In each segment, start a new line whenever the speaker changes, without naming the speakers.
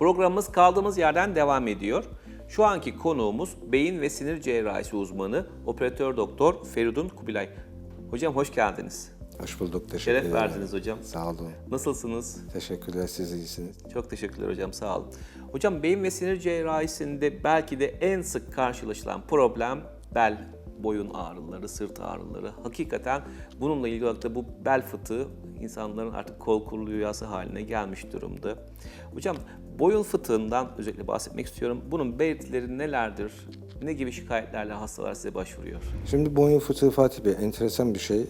Programımız kaldığımız yerden devam ediyor. Şu anki konuğumuz beyin ve sinir cerrahisi uzmanı operatör doktor Feridun Kubilay. Hocam hoş geldiniz.
Hoş bulduk. Teşekkür
Şeref
ederim.
verdiniz hocam.
Sağ olun.
Nasılsınız?
Teşekkürler. Siz iyisiniz.
Çok teşekkürler hocam sağ olun. Hocam beyin ve sinir cerrahisinde belki de en sık karşılaşılan problem bel, boyun ağrıları, sırt ağrıları. Hakikaten bununla ilgili olarak da bu bel fıtığı insanların artık kol kuru rüyası haline gelmiş durumda. Hocam boyun fıtığından özellikle bahsetmek istiyorum. Bunun belirtileri nelerdir? Ne gibi şikayetlerle hastalar size başvuruyor?
Şimdi boyun fıtığı Fatih Bey enteresan bir şey. Ee,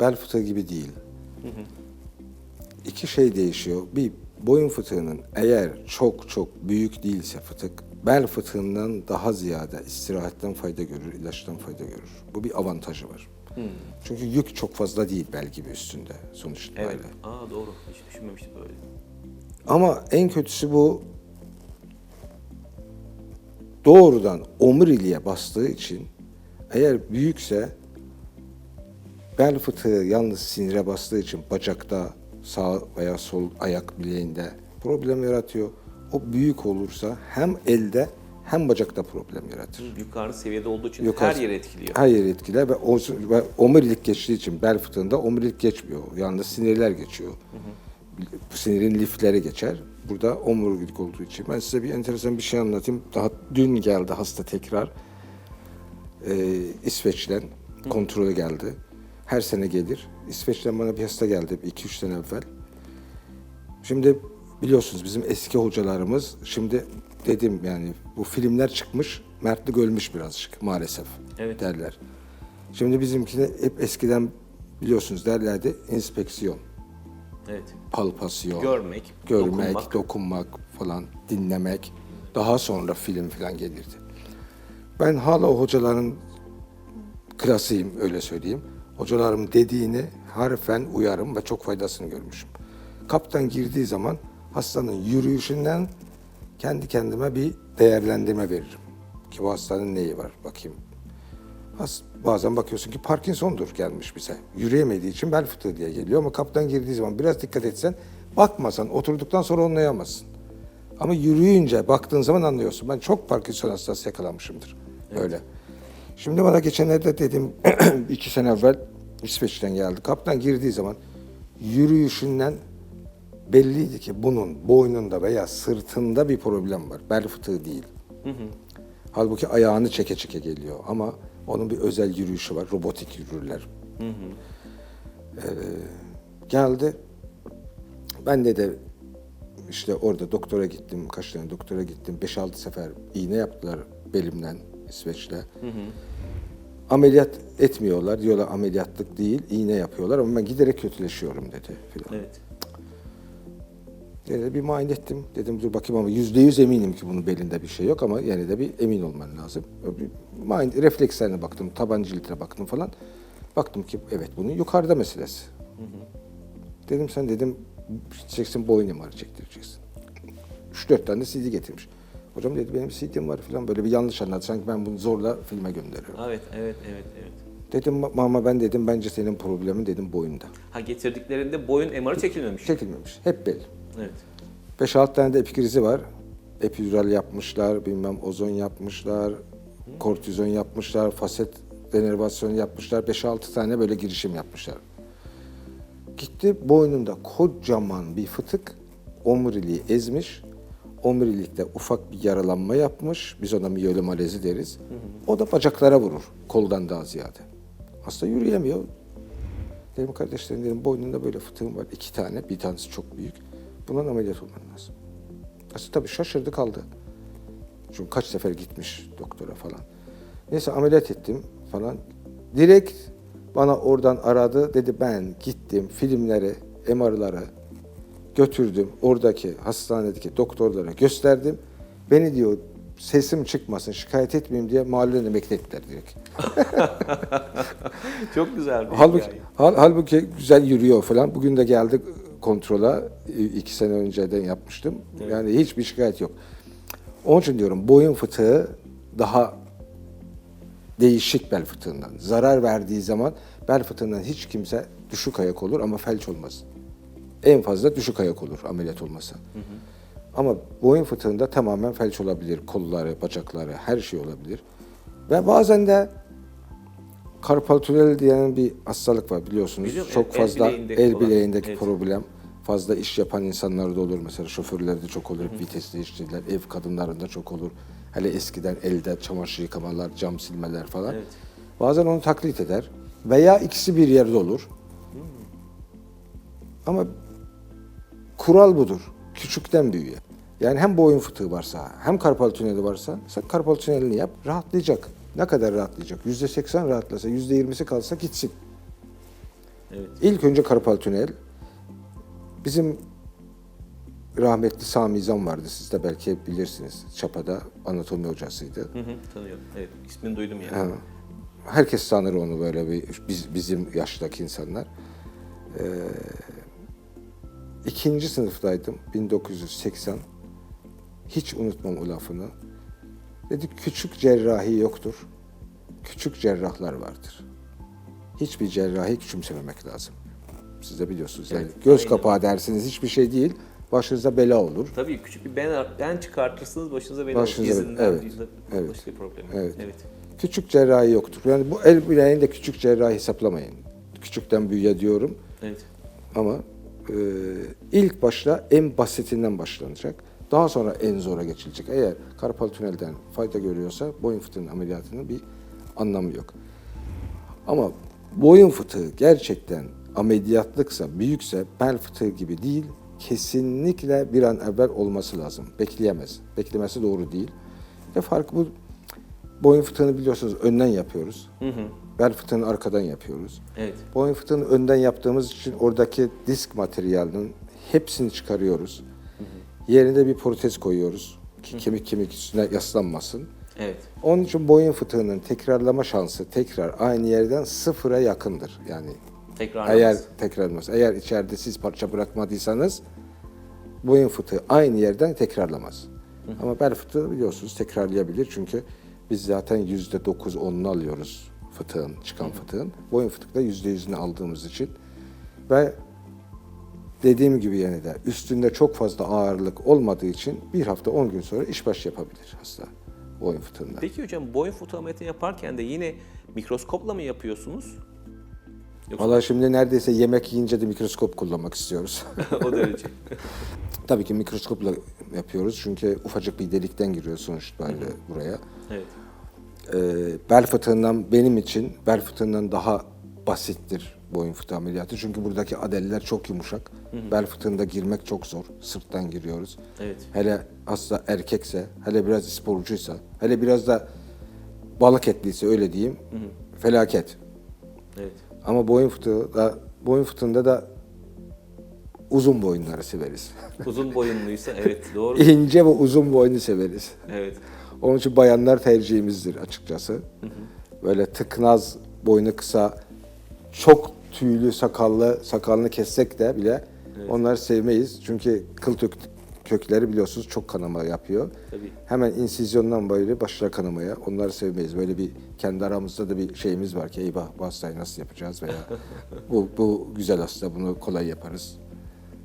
bel fıtığı gibi değil. İki şey değişiyor. Bir boyun fıtığının eğer çok çok büyük değilse fıtık bel fıtığından daha ziyade istirahatten fayda görür, ilaçtan fayda görür. Bu bir avantajı var. Çünkü yük çok fazla değil bel gibi üstünde sonuç itibariyle.
Evet. Aa doğru. Hiç düşünmemiştim böyle.
Ama en kötüsü bu doğrudan omuriliğe bastığı için eğer büyükse bel fıtığı yalnız sinire bastığı için bacakta sağ veya sol ayak bileğinde problem yaratıyor. O büyük olursa hem elde hem bacakta problem yaratır.
Yukarı seviyede olduğu için
Yukarı-
her yeri etkiliyor.
Her yeri etkiler ve, omurilik geçtiği için bel fıtığında omurilik geçmiyor. Yalnız sinirler geçiyor. Bu Sinirin lifleri geçer. Burada omurilik olduğu için. Ben size bir enteresan bir şey anlatayım. Daha dün geldi hasta tekrar. Ee, İsveç'ten kontrole geldi. Her sene gelir. İsveç'ten bana bir hasta geldi 2-3 sene evvel. Şimdi biliyorsunuz bizim eski hocalarımız şimdi dedim yani bu filmler çıkmış mertlik ölmüş birazcık maalesef
Evet.
derler. Şimdi bizimkine hep eskiden biliyorsunuz derlerdi inspeksiyon,
Evet.
palpasyon,
Görmek,
görmek,
dokunmak.
dokunmak. falan, dinlemek. Daha sonra film falan gelirdi. Ben hala hocaların klasıyım öyle söyleyeyim. Hocalarım dediğini harfen uyarım ve çok faydasını görmüşüm. Kaptan girdiği zaman hastanın yürüyüşünden kendi kendime bir değerlendirme veririm. Ki bu hastanın neyi var bakayım. Has, bazen bakıyorsun ki Parkinson'dur gelmiş bize. Yürüyemediği için bel fıtığı diye geliyor ama kaptan girdiği zaman biraz dikkat etsen bakmasan oturduktan sonra anlayamazsın. Ama yürüyünce baktığın zaman anlıyorsun. Ben çok Parkinson hastası yakalanmışımdır. Öyle. Şimdi bana geçenlerde dedim iki sene evvel İsveç'ten geldi. Kaptan girdiği zaman yürüyüşünden belliydi ki bunun boynunda veya sırtında bir problem var. Bel fıtığı değil. Halbuki ayağını çeke çeke geliyor ama onun bir özel yürüyüşü var. Robotik yürürler. Ee, geldi. Ben de de işte orada doktora gittim. Kaç tane doktora gittim. 5-6 sefer iğne yaptılar belimden İsveç'te. Ameliyat etmiyorlar. Diyorlar ameliyatlık değil, iğne yapıyorlar ama ben giderek kötüleşiyorum dedi filan.
Evet.
Yine de bir muayene ettim. Dedim dur bakayım ama yüzde yüz eminim ki bunun belinde bir şey yok ama yine de bir emin olman lazım. Bir muayene, reflekslerine baktım, taban ciltine baktım falan. Baktım ki evet bunun yukarıda meselesi. Dedim sen dedim gideceksin boyun MR'ı çektireceksin. Üç dört tane de CD getirmiş. Hocam dedi benim CD'm var falan böyle bir yanlış anladı. Sanki ben bunu zorla filme gönderiyorum.
Evet, evet, evet, evet.
Dedim ama ben dedim bence senin problemin dedim boyunda.
Ha getirdiklerinde boyun MR'ı çekilmemiş.
Çekilmemiş. Hep bel.
Evet.
5-6 tane de epikrizi var. Epidural yapmışlar, bilmem ozon yapmışlar, kortizon yapmışlar, faset denervasyon yapmışlar. 5-6 tane böyle girişim yapmışlar. Gitti boynunda kocaman bir fıtık omuriliği ezmiş. Omurilikte ufak bir yaralanma yapmış. Biz ona miyolomalezi deriz. O da bacaklara vurur koldan daha ziyade. Hasta yürüyemiyor. Dedim kardeşlerim dedim boynunda böyle fıtığım var. iki tane. Bir tanesi çok büyük. Bundan ameliyat olman lazım. Aslında tabii şaşırdı kaldı. Çünkü kaç sefer gitmiş doktora falan. Neyse ameliyat ettim falan. Direkt bana oradan aradı. Dedi ben gittim filmleri, MR'ları götürdüm. Oradaki hastanedeki doktorlara gösterdim. Beni diyor sesim çıkmasın, şikayet etmeyeyim diye mahalleden emekli ettiler direkt.
Çok güzel bir
Halbuki, hal, halbuki güzel yürüyor falan. Bugün de geldik kontrola. İki sene önceden yapmıştım. Yani hiçbir şikayet yok. Onun için diyorum boyun fıtığı daha değişik bel fıtığından. Zarar verdiği zaman bel fıtığından hiç kimse düşük ayak olur ama felç olmaz. En fazla düşük ayak olur ameliyat olmasa. Ama boyun fıtığında tamamen felç olabilir. Kolları, bacakları, her şey olabilir. Ve bazen de karpal tüneli diyen bir hastalık var biliyorsunuz.
Biliyorum,
çok
el- el
fazla
bileğindeki
el
olan.
bileğindeki
Evet.
Fazla iş yapan insanlarda olur mesela şoförlerde çok olur, vitesli işçiler, ev kadınlarında çok olur. Hele eskiden elde çamaşır yıkamalar, cam silmeler falan.
Evet.
Bazen onu taklit eder veya ikisi bir yerde olur. Ama kural budur. Küçükten büyüğe. Yani hem boyun fıtığı varsa hem karpal tüneli varsa sen karpal tünelini yap rahatlayacak. Ne kadar rahatlayacak? Yüzde seksen rahatlasa, yüzde yirmisi kalsa gitsin.
Evet.
İlk önce karpal tünel. Bizim rahmetli Sami İzan vardı. Siz de belki bilirsiniz. Çapa'da anatomi hocasıydı.
Hı hı, tanıyorum. Evet, ismini duydum yani.
Ha. Herkes tanır onu böyle bir biz, bizim yaştaki insanlar. Ee, ikinci sınıftaydım 1980. Hiç unutmam o lafını. Dedi küçük cerrahi yoktur. Küçük cerrahlar vardır. Hiçbir cerrahi küçümsememek lazım. Siz de biliyorsunuz. Yani
Evet,
göz
aynen.
kapağı dersiniz hiçbir şey değil. Başınıza bela olur.
Tabii küçük bir ben, ben çıkartırsınız başınıza bela
Başınıza-
izinden
evet,
yüzde-
evet,
başka bir problem.
evet.
evet.
Küçük cerrahi yoktur. Yani bu el bileğini de küçük cerrahi hesaplamayın. Küçükten büyüye diyorum.
Evet.
Ama e, ilk başta en basitinden başlanacak. Daha sonra en zora geçilecek. Eğer karpal tünelden fayda görüyorsa boyun fıtığının ameliyatının bir anlamı yok. Ama boyun fıtığı gerçekten ameliyatlıksa, büyükse bel fıtığı gibi değil, kesinlikle bir an evvel olması lazım. Bekleyemez. Beklemesi doğru değil. Ve fark bu. Boyun fıtığını biliyorsunuz önden yapıyoruz. Bel fıtığını arkadan yapıyoruz.
Evet.
Boyun fıtığını önden yaptığımız için oradaki disk materyalinin hepsini çıkarıyoruz. Yerine bir protez koyuyoruz ki kemik kemik üstüne yaslanmasın.
Evet.
Onun için boyun fıtığının tekrarlama şansı tekrar aynı yerden sıfıra yakındır. Yani
Tekrar
eğer tekrarlamaz. Eğer içeride siz parça bırakmadıysanız boyun fıtığı aynı yerden tekrarlamaz. Ama bel fıtığı biliyorsunuz tekrarlayabilir çünkü biz zaten yüzde dokuz onunu alıyoruz fıtığın, çıkan fıtığın. Boyun fıtıkta yüzde yüzünü aldığımız için ve dediğim gibi yine de üstünde çok fazla ağırlık olmadığı için bir hafta 10 gün sonra işbaşı yapabilir hasta boyun fıtığında.
Peki hocam boyun fıtığı ameliyatını yaparken de yine mikroskopla mı yapıyorsunuz? Yoksa
Valla şimdi neredeyse yemek yiyince de mikroskop kullanmak istiyoruz.
o derece.
Tabii ki mikroskopla yapıyoruz çünkü ufacık bir delikten giriyor sonuç itibariyle buraya.
Evet.
Ee, bel fıtığından benim için bel fıtığından daha basittir boyun fıtığı ameliyatı. Çünkü buradaki adeller çok yumuşak. Bel fıtığında girmek çok zor. Sırttan giriyoruz.
Evet.
Hele hasta erkekse, hele biraz sporcuysa, hele biraz da balık etliyse öyle diyeyim. Felaket.
Evet.
Ama boyun fıtığı da boyun fıtığında da uzun boyunları severiz.
Uzun boyunluysa evet doğru.
İnce ve uzun boynu severiz.
Evet.
Onun için bayanlar tercihimizdir açıkçası. Böyle tıknaz, boynu kısa, çok tüylü, sakallı, sakalını kessek de bile onları sevmeyiz. Çünkü kıl tök- kökleri biliyorsunuz çok kanama yapıyor.
Tabii.
Hemen insizyondan böyle başlar kanamaya. Onları sevmeyiz. Böyle bir kendi aramızda da bir şeyimiz var ki eyvah bu hastayı nasıl yapacağız veya bu, bu güzel hasta bunu kolay yaparız.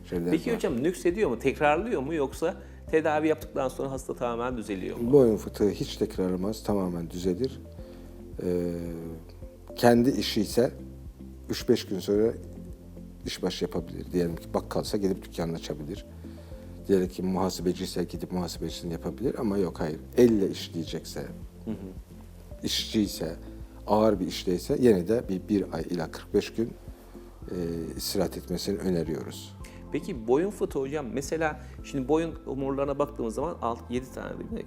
Şeyler
Peki
var.
hocam nüks ediyor mu? Tekrarlıyor mu yoksa tedavi yaptıktan sonra hasta tamamen düzeliyor mu?
Boyun fıtığı hiç tekrarlamaz, tamamen düzelir. Ee, kendi işi ise 3-5 gün sonra işbaşı yapabilir. Diyelim ki bakkalsa gidip dükkanını açabilir. Diyelim ki muhasebeciyse gidip muhasebecisini yapabilir ama yok hayır. Elle işleyecekse, işçiyse, ağır bir işteyse yine de bir, bir ay ila 45 gün e, istirahat etmesini öneriyoruz.
Peki boyun fıtığı hocam mesela şimdi boyun omurlarına baktığımız zaman 7 tane değil mi?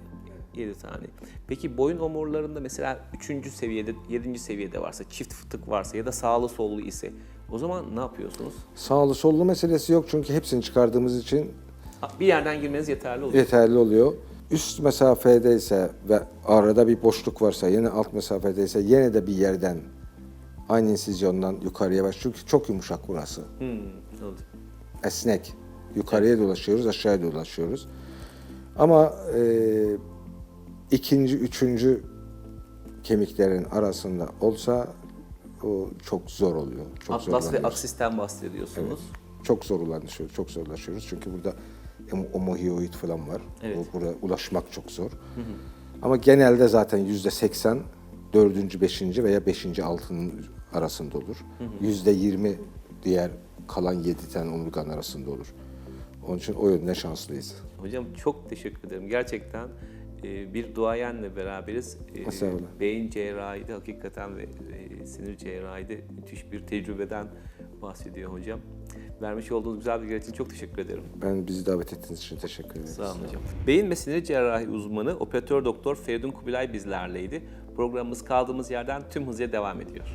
7 tane. Peki boyun omurlarında mesela 3. seviyede, 7. seviyede varsa, çift fıtık varsa ya da sağlı sollu ise o zaman ne yapıyorsunuz?
Sağlı sollu meselesi yok çünkü hepsini çıkardığımız için
Bir yerden girmeniz yeterli oluyor.
yeterli oluyor. Üst mesafedeyse ve arada bir boşluk varsa yine alt mesafedeyse yine de bir yerden aynı insizyondan yukarıya baş. Çünkü çok yumuşak burası.
Hmm, anladım.
Esnek. Yukarıya dolaşıyoruz, aşağıya dolaşıyoruz. Ama e, ikinci, üçüncü kemiklerin arasında olsa o çok zor oluyor. Çok
Atlas ve aksisten bahsediyorsunuz.
Çok zorlaşıyoruz, çok zorlaşıyoruz. Çünkü burada Om- Omohioid falan var.
Evet.
O buraya ulaşmak çok zor. Ama genelde zaten yüzde seksen dördüncü, beşinci veya beşinci altının arasında olur. Yüzde yirmi diğer kalan yedi tane omurgan arasında olur. Onun için o yönden şanslıyız.
Hocam çok teşekkür ederim. Gerçekten e, bir duayenle beraberiz. E,
Estağfurullah.
Beyin cerrahide hakikaten ve e, sinir cerrahide müthiş bir tecrübeden bahsediyor hocam. Vermiş olduğunuz güzel bilgiler için çok teşekkür ederim.
Ben bizi davet ettiğiniz için teşekkür ederim.
Sağ olun hocam. Beyin ve sinir cerrahi uzmanı operatör doktor Feridun Kubilay bizlerleydi. Programımız kaldığımız yerden tüm hızıyla devam ediyor.